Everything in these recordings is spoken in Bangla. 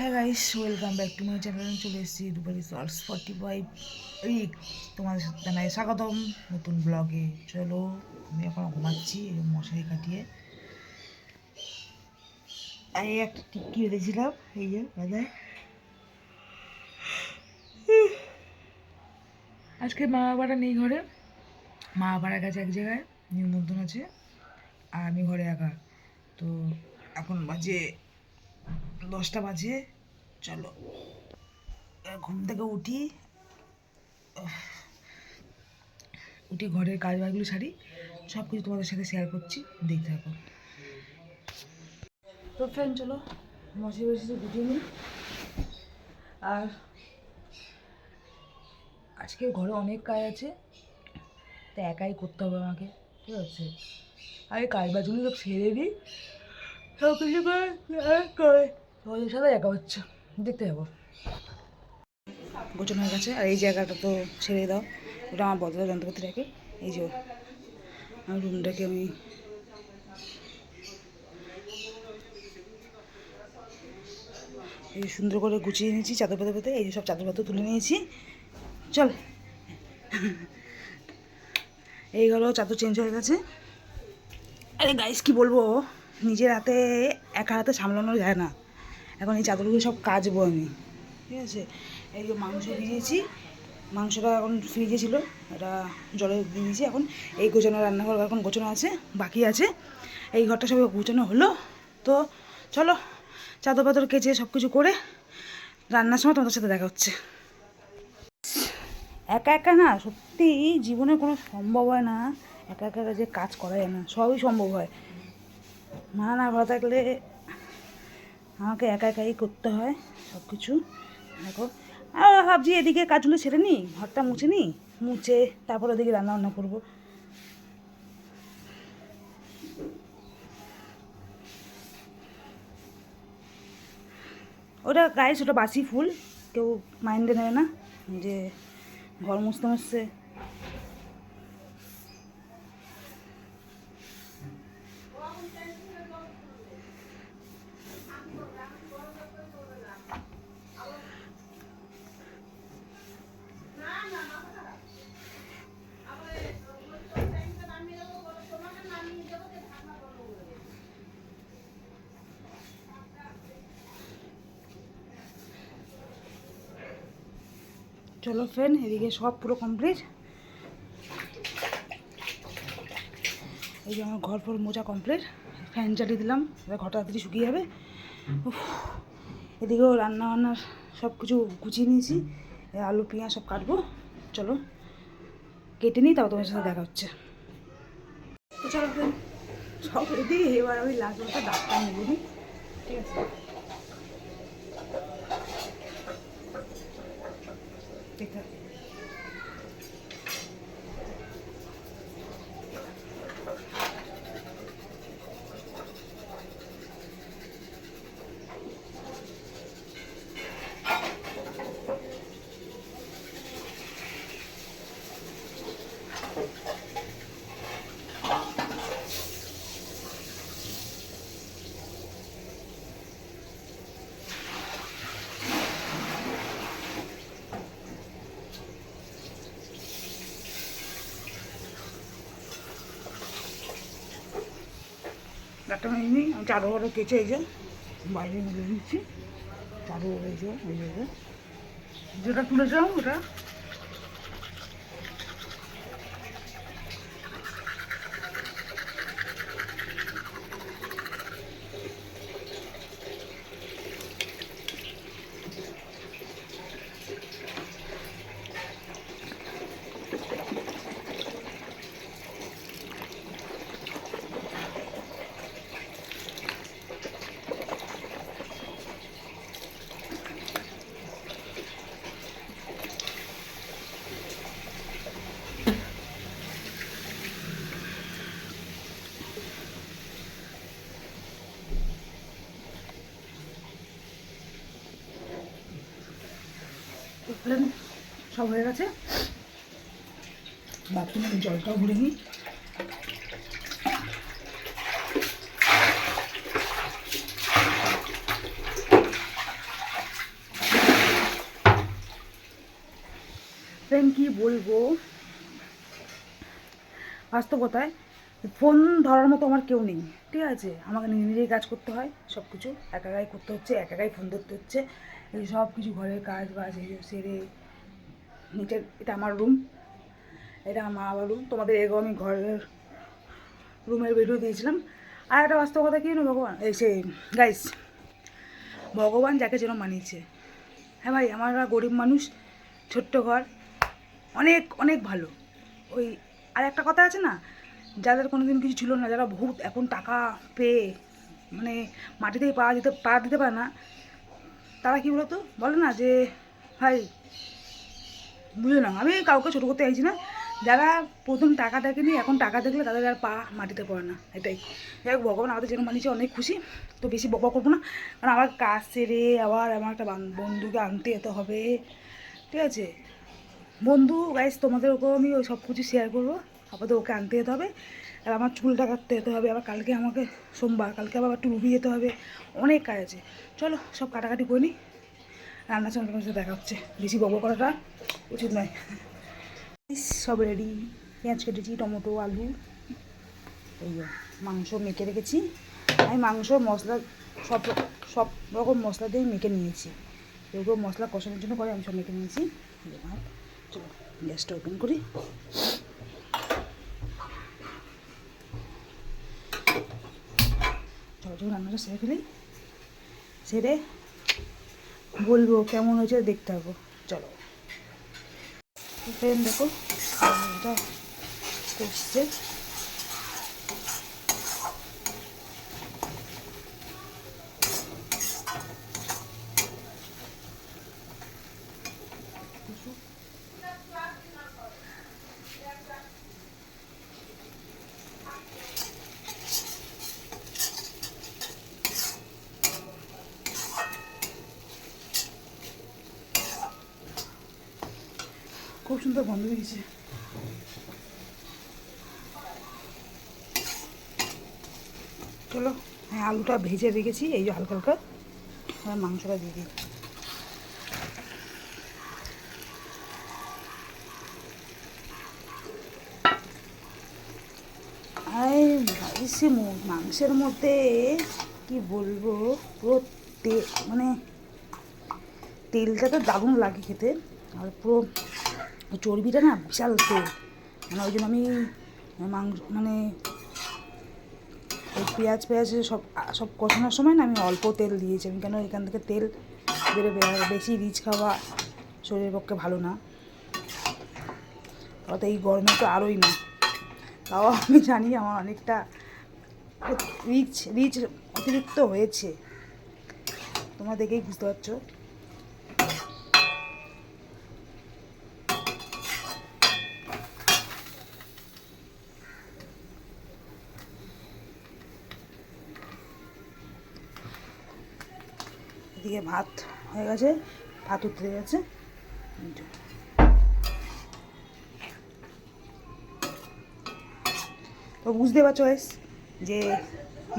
হ্যাঁ guys welcome back to my channel চলে এসেছি রূপালি ফর্টি ফাইভ উইক তোমাদের জানাই স্বাগতম নতুন ব্লগে চলো, আমি এখন ঘুমাচ্ছি মশারি কাটিয়ে। এই একটা টিক্কি বেঁধেছিলাম এই যে বাজায় আজকে মা বাবারা নেই ঘরে। মা বাবারা গেছে এক জায়গায়, নিমন্ত্রণ আছে। আর আমি ঘরে একা। তো এখন বাজে দশটা বাজে, চলো। ঘুম থেকে উঠি। উঠি ঘরের কাজ বাজগুলো সারি সব কিছু তোমাদের সাথে শেয়ার করছি, দেখতে থাকো। তো ফ্রেন্ড চলো মশে বসে গুটিয়ে নিই। আর আজকে ঘরে অনেক কাজ আছে, তা একাই করতে হবে আমাকে, ঠিক আছে? আগে কাজ বাজগুলো সব সেরে দিই। সব কিছু করে। তোমাদের সাথে একা হচ্ছে। দেখতে যাব। গোছানো হয়ে গেছে। আর এই জায়গাটা তো ছেড়ে দাও। ওটা আমার বদলা যন্ত্রপাতি রাখে এই যে আমার রুমটাকে আমি এই সুন্দর করে গুছিয়ে নিয়েছি, চাদর পাতা পাতে। এই যে সব চাদর পাতা তুলে নিয়েছি। চল। এই গেলো চাদর চেঞ্জ হয়ে গেছে। আরে গাইস কি বলব? নিজের হাতে, একা হাতে সামলানো যায় না। এখন এই চাদরগুলো সব কাচবো আমি, ঠিক আছে? এই যে মাংস ভিজিয়েছি, মাংসটা এখন ফ্রিজে ছিল, এটা জলে দিয়ে দিয়েছি এখন। এই গোছানো রান্নাঘর এখন গোছানো আছে, বাকি আছে। এই ঘরটা সব গোছানো হলো, তো চলো চাদর পাদর কেচে সব কিছু করে রান্নার সময় তোমাদের সাথে দেখা হচ্ছে। একা একা না, সত্যি জীবনে কোনো সম্ভব হয় না, একা একা যে কাজ করা যায় না, সবই সম্ভব হয়। মা না ভালো থাকলে আমাকে একা একাই করতে হয় সব কিছু দেখো। আর ভাবছি এদিকে কাজগুলো ছেড়ে নিই, ঘরটা মুছে নিই, মুছে তারপর ওদিকে রান্না বান্না করব। ওটা গাইস ওটা বাসি ফুল, কেউ মাইন্ডে নেবে না, যে ঘর মুছতে মুছতে চলো ফ্রেন্ড, এদিকে সব পুরো কমপ্লিট এই যে আমার ঘর ফর মোজা কমপ্লিট ফ্যান চালিয়ে দিলাম, এবার ঘরটা তাড়াতাড়ি শুকিয়ে যাবে। এদিকেও রান্না বান্নার সব কিছু গুছিয়ে নিয়েছি। আলু, পেঁয়াজ সব কাটবো। চলো, কেটে নিই তাও তোমার সাথে দেখা হচ্ছে। তো চলো ফ্রেন্ড, সব রেডি। এবার আমি লাস্ট ডাক্তার নিয়ে ঠিক আছে? দেখতে নিয়ে নিই আমি চারো বাদর কেচে এই যে বাইরে মিলে দিচ্ছি চারো এই যে এই যে। যেটা তুলেছিলাম ওটা প্লেন সব হয়ে গেছে। বাথরুম জলটাও ভরে নিই। কি কী বলব? বাস্তবতায় ফোন ধরার মতো আমার কেউ নেই, ঠিক আছে? আমাকে নিজে নিজেই কাজ করতে হয় সব কিছু একাকাই করতে হচ্ছে, একাকাই ফোন ধরতে হচ্ছে। এই সব কিছু ঘরের কাজ বাজ, এই সেরে নিচের এটা আমার রুম এটা আমার বাবার রুম তোমাদের এগো আমি ঘরের রুমের ভিডিও দিয়েছিলাম। আর একটা বাস্তব কথা কি ভগবান? এই সে গাইস ভগবান যাকে যেন মানিয়েছে। হ্যাঁ ভাই, আমরা গরিব মানুষ, ছোট্ট ঘর, অনেক অনেক ভালো। ওই, আর একটা কথা আছে না, যাদের কোনো দিন কিছু ছিল না, যারা বহুত এখন টাকা পেয়ে মানে মাটিতেই পা দিতে পা দিতে পারে না তারা কী বলতো? বলে না যে, ভাই, বুঝে না আমি কাউকে ছোটো করতে চাইছি না। যারা প্রথম টাকা দেখেনি, এখন টাকা দেখলে তাদের আর পা মাটিতে পড়ে না। এটাই। যাই হোক, ভগবান আমাদের যেন মানিয়েছে অনেক খুশি। তো বেশি বকা করব না। কারণ আমার কাজ সেরে, আবার আমার একটা বন্ধুকে আনতে যেতে হবে। ঠিক আছে? বন্ধু গাইস তোমাদের ওকেও আমি ওই সব কিছু শেয়ার করব। আপাতত ওকে আনতে যেতে হবে। আর আমার চুলটা কাটতে যেতে হবে, আবার কালকে আমাকে সোমবার, কালকে আবার একটু রুবি যেতে হবে, অনেক কাজ আছে। চলো, সব কাটাকাটি করে নিই রান্নার সঙ্গে তোমার সাথে দেখা হচ্ছে। বেশি বকব করাটা উচিত নয়। সব রেডি পেঁয়াজ কেটেছি, টমেটো, আলু। এই মাংস মেখে রেখেছি। আমি মাংস, মশলা, সব সব রকম মশলা দিয়ে মেখে নিয়েছি। এগুলো মশলা কষানোর জন্য করে, আমি সব মেখে নিয়েছি। চলো, গ্যাসটা ওপেন করি। চলো চলো রান্নাটা সেরে ফেলি। সেরে বলব কেমন হয়েছে দেখতে হবে। চলো। ফ্রেন্ড দেখো এটা করছে খুব সুন্দর গন্ধ বেরিয়েছে চলো হ্যাঁ আলুটা ভেজে রেখেছি, এই যে হালকা হালকা। মাংসটা দিয়ে দিই। মাংসের মধ্যে কি বলব? পুরো তে মানে তেলটা তো দারুণ লাগে খেতে। আর পুরো চর্বিটা না বিশাল তেল। মানে ওই জন্য আমি, মাংস মানে ওই পেঁয়াজ পেঁয়াজ সব সব কষানোর সময় না আমি অল্প তেল দিয়েছি। আমি কেন এখান থেকে তেল বেরোবে? বেশি রিচ খাওয়া শরীরের পক্ষে ভালো না। অত এই গরমে তো আরোই না। তাও আমি জানি আমার অনেকটা রিচ রিচ অতিরিক্ত হয়েছে। তোমরা দেখেই বুঝতে পারছ। এদিকে ভাত হয়ে গেছে, ভাত উঠতে গেছে তো বুঝতে পারছ গাইস যে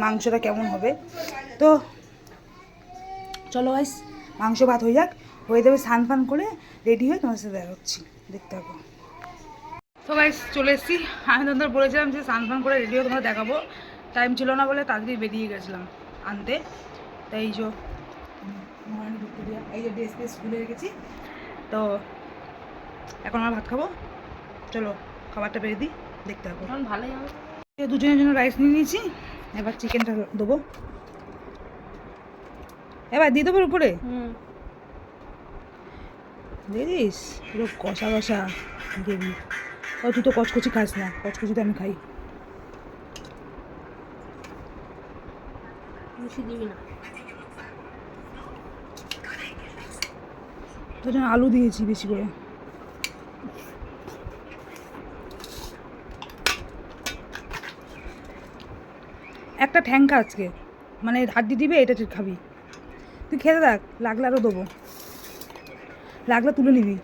মাংসটা কেমন হবে। তো চলো গাইস মাংস ভাত হয়ে যাক। হয়ে যাবে স্নান ফান করে রেডি হয়ে তোমার সাথে দেখা হচ্ছি দেখতে থাকো। তো গাইস চলে এসেছি। আমি তোমাদের বলেছিলাম যে স্নান ফান করে রেডি হয়ে তোমরা দেখাবো। টাইম ছিল না বলে তাড়াতাড়ি বেরিয়ে গেছিলাম আনতে। তাই যে মহারানী ভিক্টোরিয়া এই যে ড্রেস খুলে রেখেছি। তো এখন আমরা ভাত খাব। চলো খাবারটা বেরিয়ে দিই দেখতে থাকো। এখন ভালোই হবে। দুজনের জন্য রাইস নিয়ে নিয়েছি। এবার চিকেনটা দেবো। এবার দিয়ে দেবো উপরে? হুম। দেখিস পুরো কষা কষা গ্রেভি। ও তুই তো কচকচি খাস না কচকচি তো আমি খাই। দিবি না। তার জন্য আলু দিয়েছি বেশি করে। একটা ঠ্যাংকা আজকে। মানে হাড্ডি দিবে, এটা খাবি। তুই খেতে থাক, লাগলে আরও দেবো। লাগলে তুলে নিবি।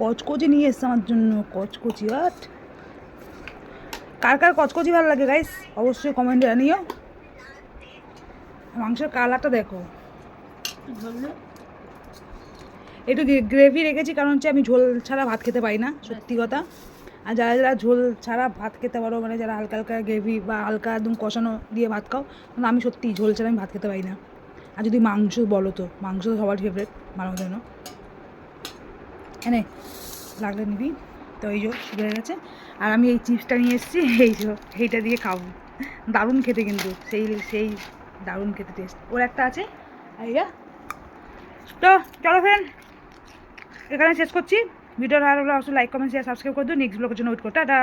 কচকচি নিয়ে এসছে আমার জন্য, কচকচি আট কার কার কচকচি ভালো লাগে গাইস অবশ্যই কমেন্টে জানিও। মাংসের কালারটা দেখো। ধরলে? একটু গ্রেভি রেখেছি কারণ হচ্ছে আমি ঝোল ছাড়া ভাত খেতে পারি না সত্যি কথা। আর যারা যারা ঝোল ছাড়া ভাত খেতে পারো মানে যারা হালকা হালকা গ্রেভি বা হালকা একদম কষানো দিয়ে ভাত খাও কিন্তু আমি সত্যি ঝোল ছাড়া আমি ভাত খেতে পারি না। আর যদি মাংস বলো তো মাংস তো সবার ফেভারেট বানানোর জন্য এনে লাগলে নিবি। তো এই যে হয়ে গেছে। আর আমি এই চিপসটা নিয়ে এসেছি এই যে এইটা দিয়ে খাব। দারুণ খেতে কিন্তু সেই সেই দারুণ খেতে টেস্ট ওর একটা আছে আর ইয়া তো চলো ফ্রেন্ড এখানে শেষ করছি। ভিডিওটা ভালো লাগলে অবশ্যই লাইক কমেন্ট শেয়ার সাবস্ক্রাইব করে দিও। নেক্সট ব্লগের জন্য ওয়েট করো। টাটা।